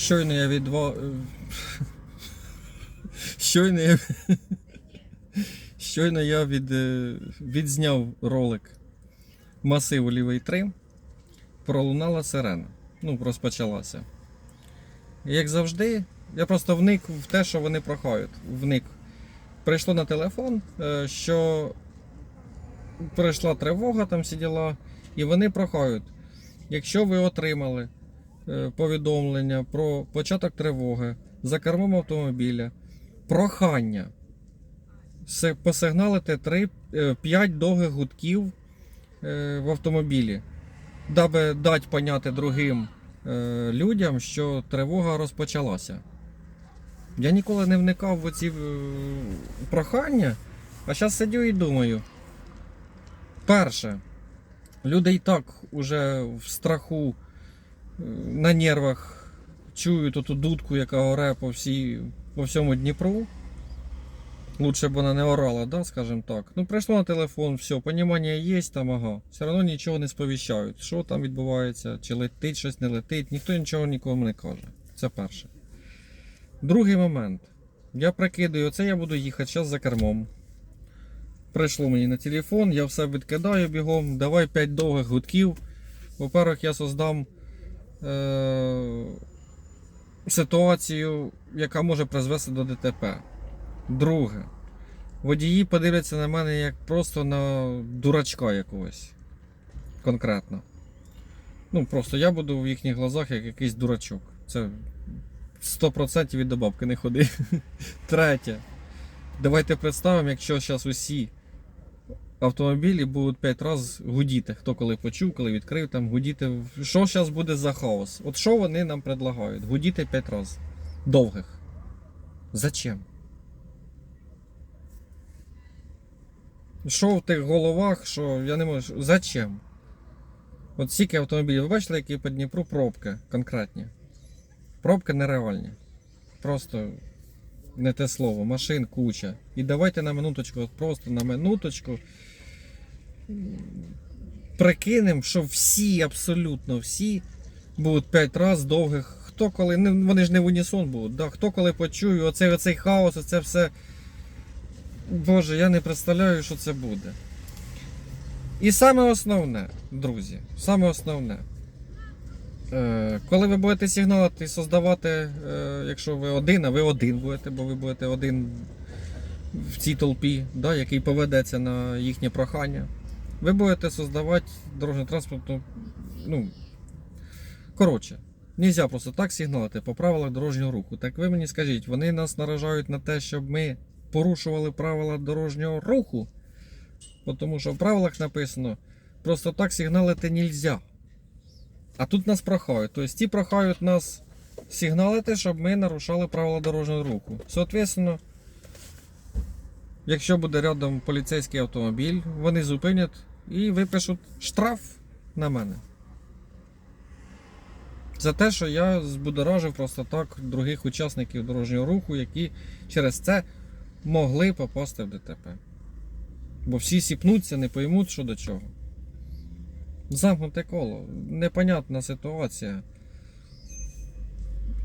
Щойно я відва... Щойно я... Щойно я від... е, відзняв ролик масиву лівий 3. Пролунала сирена. Ну, розпочалася. Як завжди, я просто вник в те, що вони прохають. Вник. Прийшло на телефон, е, що прийшла тривога, там всі діла, і вони прохають. Якщо ви отримали повідомлення про початок тривоги за кермом автомобіля, прохання посигналити 3, 5 довгих гудків е, в автомобілі, даби дати поняти другим е, людям, що тривога розпочалася. Я ніколи не вникав в ці прохання, а зараз сидю і думаю. Перше, люди і так уже в страху, е, на нервах чують оту дудку, яка оре по, всій, по всьому Дніпру. Лучше б вона не орала, да, скажем так. Ну, прийшло на телефон, все, понімання є там, ага. Все одно нічого не сповіщають. Що там відбувається, чи летить щось, не летить, ніхто нічого нікому не каже. Це перше. Другий момент. Я прикидаю, оце я буду їхати зараз за кермом. Прийшло мені на телефон, я все відкидаю бігом, давай 5 довгих гудків. Во-первых, я создам е- ситуацію, яка може призвести до ДТП. Друге. Водії подивляться на мене як просто на дурачка якогось. Конкретно. Ну, просто я буду в їхніх глазах як якийсь дурачок. Це 100% від до бабки не ходи. Третє. Давайте представимо, якщо зараз усі автомобілі будуть 5 разів гудіти. Хто коли почув, коли відкрив, там гудіти. Що зараз буде за хаос? От що вони нам предлагають? Гудіти 5 разів. Довгих. Зачем? Що в тих головах, що я не можу. Зачем? От стільки автомобілів. Ви бачили, які по Дніпру пробки конкретні. Пробки нереальні. Просто не те слово, машин куча. І давайте на минуточку, от просто на минуточку прикинемо, що всі, абсолютно всі будуть 5 разів довгих. Хто коли, вони ж не в унісон будуть, да? хто коли почує, оцей, оцей хаос, оце все. Боже, я не представляю, що це буде. І саме основне, друзі, саме основне. Е, коли ви будете сигналити і создавати, е, якщо ви один, а ви один будете, бо ви будете один в цій толпі, да, який поведеться на їхнє прохання, ви будете создавати дорожньо транспортну. Ну, коротше, нельзя просто так сигналити по правилах дорожнього руху. Так ви мені скажіть, вони нас наражають на те, щоб ми порушували правила дорожнього руху. Тому що в правилах написано, просто так сигналити нельзя. А тут нас прохають. Тобто ті прохають нас сигналити, щоб ми нарушали правила дорожнього руху. Соответственно, якщо буде рядом поліцейський автомобіль, вони зупинять і випишуть штраф на мене. За те, що я збудоражив просто так других учасників дорожнього руху, які через це могли попасти в ДТП. Бо всі сіпнуться, не поймуть, що до чого. Замкнуте коло, непонятна ситуація.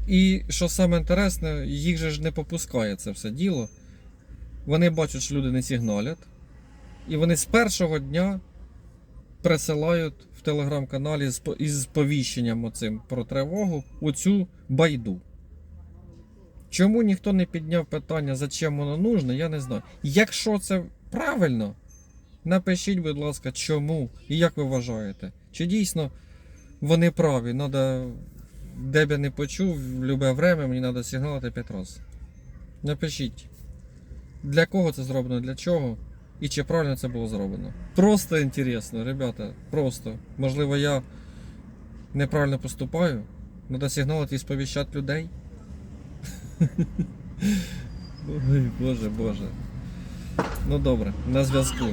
І що саме інтересне, їх же ж не попускає це все діло. Вони бачать, що люди не сигналять. І вони з першого дня присилають в телеграм-каналі із сповіщенням оцим про тривогу оцю байду. Чому ніхто не підняв питання, зачем воно нужно, я не знаю. Якщо це правильно, напишіть, будь ласка, чому і як ви вважаєте? Чи дійсно вони праві? Надо, де б я не почув, в любе время мені треба сигналити 5 разів. Напишіть, для кого це зроблено, для чого і чи правильно це було зроблено. Просто інтересно, ребята, просто. Можливо, я неправильно поступаю. Треба сигналити і сповіщати людей. Ой, Боже, Боже. Ну добре, на зв'язку.